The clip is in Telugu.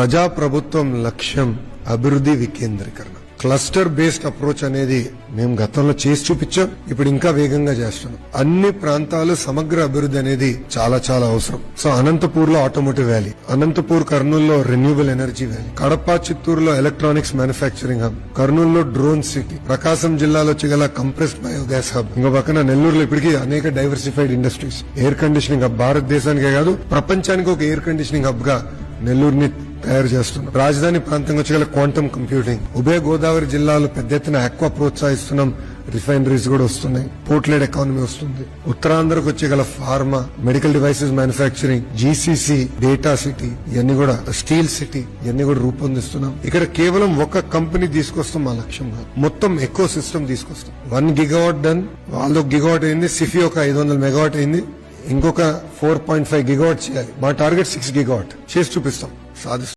ప్రజాప్రభుత్వం లక్ష్యం అభివృద్ధి వికేంద్రీకరణ. క్లస్టర్ బేస్డ్ అప్రోచ్ అనేది మేము గతంలో చేసి చూపించాం ఇప్పుడు ఇంకా వేగంగా చేస్తున్నాం. అన్ని ప్రాంతాలు సమగ్ర అభివృద్ధి అనేది చాలా చాలా అవసరం. సో అనంతపూర్లో ఆటోమోటివ్ వ్యాలీ అనంతపూర్ కర్నూల్లో రెన్యూబుల్ ఎనర్జీ వ్యాలీ కడప చిత్తూరులో ఎలక్ట్రానిక్స్ మ్యానుఫ్యాక్చరింగ్ హబ్ కర్నూలులో డ్రోన్ సిటీ ప్రకాశం జిల్లాలో చిగల కంప్రెస్డ్ బయోగ్యాస్ హబ్ ఇంకో పక్కన నెల్లూరులో ఇప్పటికీ అనేక diversified industries air conditioning hub భారతదేశానికే కాదు ప్రపంచానికి ఒక ఎయిర్ కండిషనింగ్ హబ్గా నెల్లూరుని తయారు చేస్తున్నాం. రాజధాని ప్రాంతంగా వచ్చగల క్వాంటమ్ కంప్యూటింగ్. ఉభయ గోదావరి జిల్లాలో పెద్ద ఎత్తున ఎక్కువ ప్రోత్సహిస్తున్నాం. రిఫైనరీస్ కూడా వస్తున్నాయి. పోర్ట్లెడ్ ఎకానమీ వస్తుంది. ఉత్తరాంధ్రకు వచ్చే గల pharma medical devices manufacturing GCC data city ఇవన్నీ కూడా స్టీల్ సిటీ ఇవన్నీ కూడా రూపొందిస్తున్నాం. ఇక్కడ కేవలం ఒక కంపెనీ తీసుకొస్తాం మా లక్ష్యం కాదు. మొత్తం ఎకో సిస్టమ్ తీసుకొస్తాం. One gigawatt done. వాళ్ళు గిగావాట్ అయింది సిఫీ ఒక ఐదు వందల మెగావాట్ అయింది. ఇంకొక ఫోర్ పాయింట్ ఫైవ్ గిగావాట్ చేయాలి మా టార్గెట్ సిక్స్ గిగావాట్ చేసి చూపిస్తాం. సాధిస్తాం.